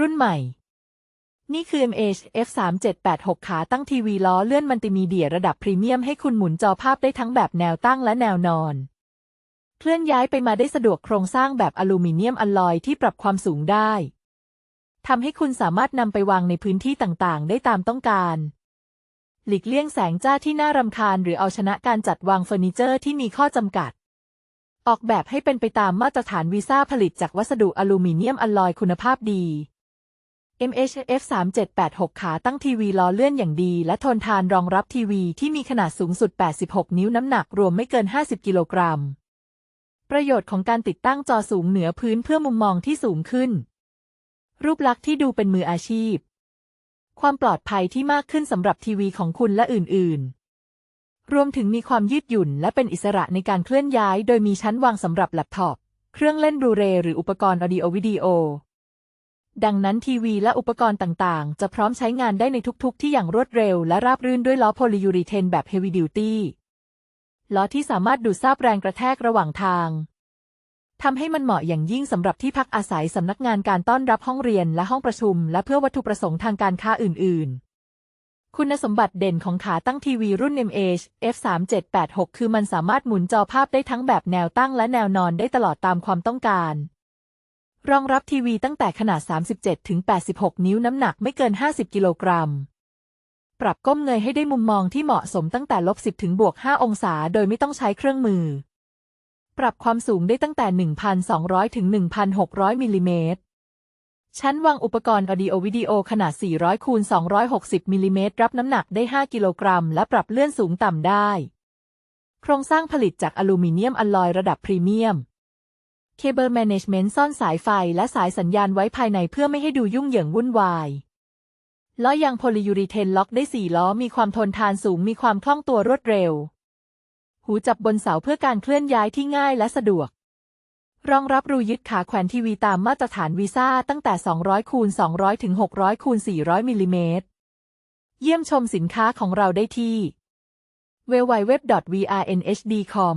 รุ่นใหม่ นี่คือ MH F3786 ขาตั้งทีวีล้อเลื่อนมัลติมีเดียระดับพรีเมียมให้คุณหมุนจอภาพได้ทั้งแบบแนวตั้งและแนวนอน เคลื่อนย้ายไปมาได้สะดวกโครงสร้างแบบอลูมิเนียมอลลอยที่ปรับความสูงได้ทำให้คุณสามารถนำไปวางในพื้นที่ต่างๆ ได้ตามต้องการ หลีกเลี่ยงแสงจ้าที่น่ารำคาญ หรือเอาชนะการจัดวางเฟอร์นิเจอร์ที่มีข้อจำกัด ออกแบบให้เป็นไปตามมาตรฐานวีซ่าผลิตจากวัสดุอลูมิเนียมอลลอยคุณภาพดี MHF 3786 ขาตั้งทีวีล้อเลื่อนอย่างดี และทนทานรองรับทีวีที่มีขนาดสูงสุด 86 นิ้วน้ำหนักรวมไม่เกิน 50 กิโลกรัม ประโยชน์ของการติดตั้งจอสูงเหนือพื้นเพื่อมุมมองที่สูงขึ้น รูปลักษณ์ที่ดูเป็นมืออาชีพ ความปลอดภัยที่มากขึ้นสำหรับทีวีของคุณและอื่น ๆ รวมถึงมีความยืดหยุ่นและเป็นอิสระในการเคลื่อนย้าย โดยมีชั้นวางสำหรับแล็ปท็อป เครื่องเล่นบลูเรย์หรืออุปกรณ์ออดิโอวิดีโอ ดังนั้นทีวีและอุปกรณ์ต่างๆ จะพร้อมใช้งานได้ในทุกๆ ที่อย่างรวดเร็วและราบรื่นด้วยล้อโพลียูรีเทนแบบเฮฟวีดิวตี้ล้อที่สามารถดูดซาบแรงกระแทกระหว่างทางทำให้มันเหมาะอย่างยิ่งสำหรับที่พักอาศัยสำนักงานการต้อนรับห้องเรียนและห้องประชุม และเพื่อวัตถุประสงค์ทางการค้าอื่น ๆ คุณสมบัติเด่นของขาตั้งทีวีรุ่น MH F3786 คือมันสามารถหมุนจอภาพได้ทั้งแบบแนวตั้งและแนวนอนได้ตลอดตามความต้องการ รองรับทีวีตั้งแต่ขนาด 37-86 นิ้วน้ำหนักไม่เกิน 50 กิโลกรัม ปรับก้มเงยให้ได้มุมมองที่เหมาะสมตั้งแต่ลบ 10 ถึงบวก 5 องศาโดยไม่ต้องใช้เครื่องมือ ปรับความสูงได้ตั้งแต่ 1,200 ถึง 1,600 มิลลิเมตร ชั้นวางอุปกรณ์ออดิโอวิดีโอขนาด 400 คูณ 260 มิลลิเมตรรับน้ำหนักได้ 5 กิโลกรัม และปรับเลื่อนสูงต่ำได้ โครงสร้างผลิตจากอลูมิเนียมอลลอยระดับพรีเมียม เคเบิลแมネจเมนต์ซ่อนสายไฟและสายสัญญาณไว้ภายในเพื่อไม่ให้ดูยุ่งเหยิงวุ่นวาย ล้อยางโพลียูรีเทนล็อกได้4ล้อมีความทนทานสูงมีความคล่องตัวรวดเร็ว หูจับบนเสาเพื่อการเคลื่อนย้ายที่ง่ายและสะดวก รองรับรูยึดขาแขวนทีวีตามมาตรฐานวีซ่าตั้งแต่ 200คูณ200 ถึง 600คูณ400มิลลิเมตร เยี่ยมชมสินค้าของเราได้ที่ www.vrnhd.com